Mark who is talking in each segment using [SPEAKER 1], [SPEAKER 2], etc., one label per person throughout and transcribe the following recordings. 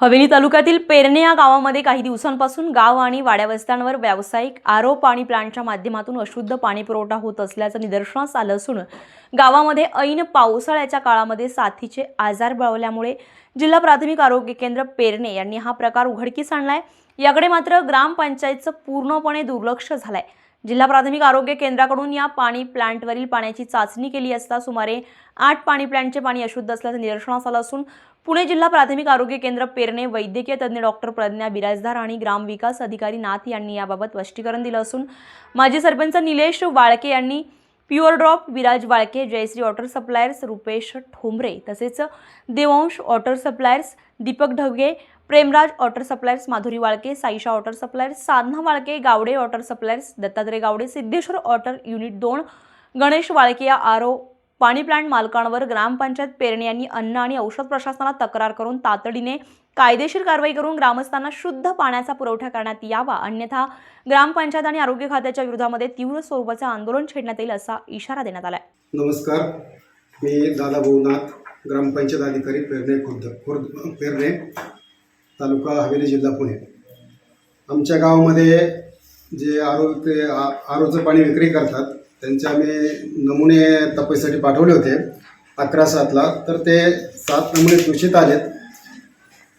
[SPEAKER 1] हवेली तालुक्यातील पेरणे या गावामध्ये काही दिवसांपासून गाव आणि वाड्यावस्त्यांवर व्यावसायिक आरो पाणी प्लांटच्या माध्यमातून अशुद्ध पाणी पुरवठा होत असल्याचं निदर्शनास आलं असून गावामध्ये ऐन पावसाळ्याच्या काळामध्ये साथीचे आजार बळवल्यामुळे जिल्हा प्राथमिक आरोग्य केंद्र पेरणे यांनी हा प्रकार उघडकीस आणलाय. याकडे मात्र ग्रामपंचायतचं पूर्णपणे दुर्लक्ष झालंय. जिल्हा प्राथमिक आरोग्य केंद्राकडून या पाणी प्लांटवरील पाण्याची चाचणी केली असता सुमारे आठ पाणी प्लांटचे पाणी अशुद्ध असल्याचं निदर्शनास आलं असून पुणे जिल्हा प्राथमिक आरोग्य केंद्र पेरणे वैद्यकीय तज्ज्ञ डॉक्टर प्रज्ञा बिराजदार आणि ग्रामविकास अधिकारी नाथ यांनी याबाबत स्पष्टीकरण दिलं असून माजी सरपंच निलेश वाळके यांनी pure drop Viraj Walke Jayashree water suppliers Rupesh Thombare तसेच Devansh water suppliers Deepak Dhage Premraj water suppliers Madhuri Walke Saisha water suppliers Sadhana Walke Gawade water suppliers Dattatray Gawade Siddheshwar water unit दोन गणेश वाळके या आरो पाणी plant मालकांवर ग्रामपंचायत पेरणे यांनी अन्न आणि औषध प्रशासनाला तक्रार करून तातडीने कायदेशीर कारवाई करून ग्रामस्थांना शुद्ध पाण्याचा पुरवठा करण्यात यावा अन्यथा ग्रामपंचायत आणि आरोग्य खात्याच्या विरोधामध्ये तीव्र स्वरूपाचे आंदोलन छेडण्यात येईल असा इशारा देण्यात आला
[SPEAKER 2] नमस्कार. मी दादा भाऊनाथ ग्रामपंचायत अधिकारी पेरणे खुर्द खुर्द पेरणे तालुका हवेली जिल्हा पुणे. आमच्या गावामध्ये जे आरो ते आरोचं पाणी विक्री करतात त्यांचे आम्ही नमुने तपासणीसाठी पाठवले होते अकरा सातला. तर ते सात नमुने दूषित आलेत.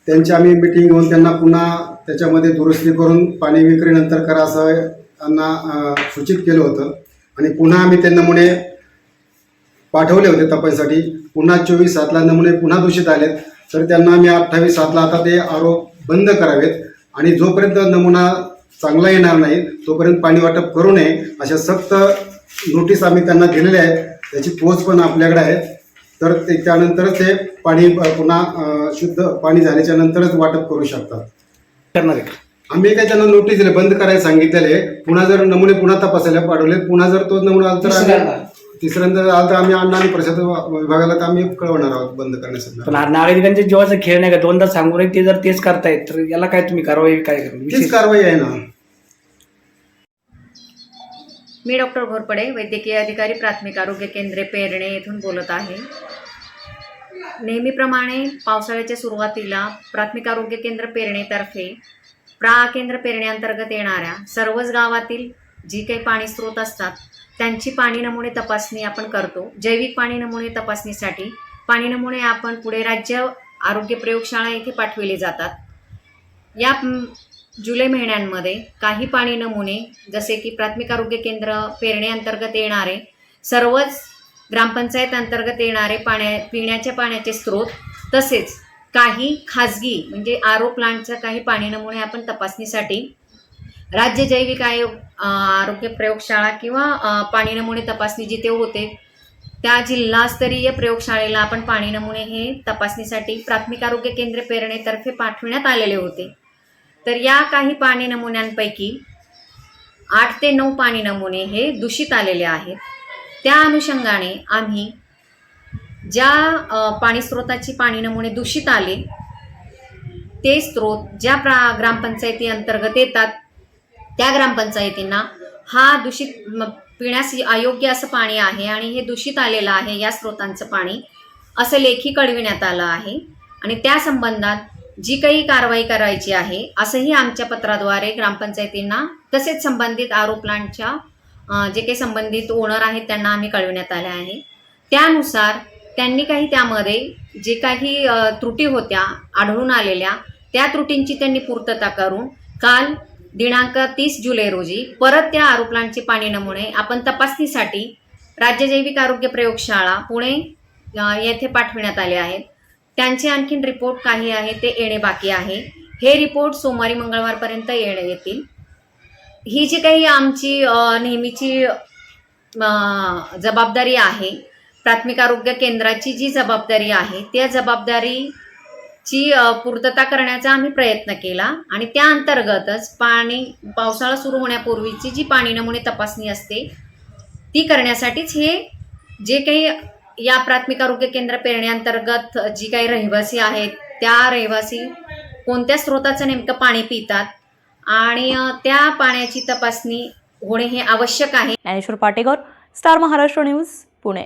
[SPEAKER 2] त्यांची आम्ही मिटिंग घेऊन त्यांना पुन्हा त्याच्यामध्ये दुरुस्ती करून पाणी विक्रीनंतर करा असं त्यांना सूचित केलं होतं. आणि पुन्हा आम्ही ते नमुने पाठवले होते तपाससाठी. पुन्हा चोवीस सातला नमुने पुन्हा दूषित आलेत. तर त्यांना आम्ही अठ्ठावीस सातला आता ते आरोप बंद करावेत. आणि जोपर्यंत नमुना चांगला येणार नाही तोपर्यंत पाणी वाटप करू नये अशा सक्त नोटीस आम्ही त्यांना दिलेल्या आहेत. त्याची पोच पण आपल्याकडे आहे. तर ते त्यानंतरच ते पाणी पुन्हा शुद्ध पाणी झाल्याच्या नंतरच वाटप करू शकतात.
[SPEAKER 3] करणार आहे?
[SPEAKER 2] आम्ही काय त्यांना नोटीस दिले बंद करायला सांगितलेले. पुन्हा जर नमुने पुन्हा तपासायला पाठवले पुन्हा जर तो नमुना आला तर
[SPEAKER 3] तिसऱ्यांदा.
[SPEAKER 2] आला तर आम्ही अन्न आणि प्रसाद विभागाला तर आम्ही कळवणार आहोत बंद करण्यासाठी.
[SPEAKER 3] पण नागरिकांच्या जीवाचा खेळ नाही का? दोनदा सांगून ते जर तेच करतायत तर याला काय तुम्ही कारवाई काय करा
[SPEAKER 2] तीच
[SPEAKER 3] विशेष
[SPEAKER 2] कारवाई आहे ना.
[SPEAKER 4] मी डॉक्टर घोरपडे वैद्यकीय अधिकारी प्राथमिक आरोग्य केंद्रे पेरणे येथून बोलत आहे. नेहमीप्रमाणे पावसाळ्याच्या सुरुवातीला प्राथमिक आरोग्य केंद्र पेरणेतर्फे प्रा केंद्र पेरणेअंतर्गत येणाऱ्या सर्वच गावातील जी काही पाणी स्रोत असतात त्यांची पाणी नमुने तपासणी आपण करतो. जैविक पाणी नमुने तपासणीसाठी पाणी नमुने आपण पुढे राज्य आरोग्य प्रयोगशाळा येथे पाठविले जातात. या जुलै महिन्यांमध्ये काही पाणी नमुने जसे की प्राथमिक आरोग्य केंद्र पेरणे अंतर्गत येणारे सर्वच ग्रामपंचायत अंतर्गत येणारे पाण्या पिण्याच्या पाण्याचे स्रोत तसेच काही खाजगी म्हणजे आरो प्लांटचं काही पाणी नमुने आपण तपासणीसाठी राज्य जैविक आयोग आरोग्य प्रयोगशाळा किंवा पाणी नमुने तपासणी जिथे होते त्या जिल्हास्तरीय प्रयोगशाळेला आपण पाणी नमुने हे तपासणीसाठी प्राथमिक आरोग्य केंद्र पेरणेतर्फे पाठविण्यात आलेले होते. तर या काही पाणी नमुन्यांपैकी आठ ते नऊ पाणी नमुने हे दूषित आलेले आहेत. त्या अनुषंगाने आम्ही ज्या पाणी स्रोताची पाणी नमुने दूषित आले ते स्रोत ज्या प्रा ग्रामपंचायती अंतर्गत येतात त्या ग्रामपंचायतींना हा दूषित पिण्यास अयोग्य असं पाणी आहे आणि हे दूषित आलेलं आहे या स्रोतांचं पाणी असं लेखी कळविण्यात आलं आहे. आणि त्या संबंधात जी काही कारवाई करायची आहे असंही आमच्या पत्राद्वारे ग्रामपंचायतींना तसेच संबंधित आरो प्लांटच्या जे काही संबंधित ओनर आहेत त्यांना आम्ही कळविण्यात आले आहे. त्यानुसार त्यांनी काही त्यामध्ये जे काही त्रुटी होत्या आढळून आलेल्या त्या त्रुटींची त्यांनी पूर्तता करून काल दिनांक तीस जुलै रोजी परत त्या आरोप्लांचे पाणी नमुने आपण तपासणीसाठी राज्य जैविक आरोग्य प्रयोगशाळा पुणे येथे पाठविण्यात आले आहेत. त्यांचे आणखीन रिपोर्ट काही आहे ते येणे बाकी आहे. हे रिपोर्ट सोमवारी मंगळवारपर्यंत येणे येतील. ही जी काही आमची नेहमीची जबाबदारी आहे प्राथमिक आरोग्य केंद्राची जी जबाबदारी आहे त्या जबाबदारी ची पूर्तता करण्याचा आम्ही प्रयत्न केला. आणि त्या अंतर्गतच पाणी पावसाळा सुरू होण्यापूर्वीची जी पाणी नमुने तपासणी असते ती करण्यासाठीच हे जे काही या प्राथमिक आरोग्य केंद्र पेरण्याअंतर्गत जी काही रहिवासी आहेत त्या रहिवासी कोणत्या स्रोताचं नेमकं पाणी पितात आणि त्या पाण्याची तपासणी होणे हे आवश्यक आहे.
[SPEAKER 1] Dnyaneshwar Patekar star Maharashtra news Pune.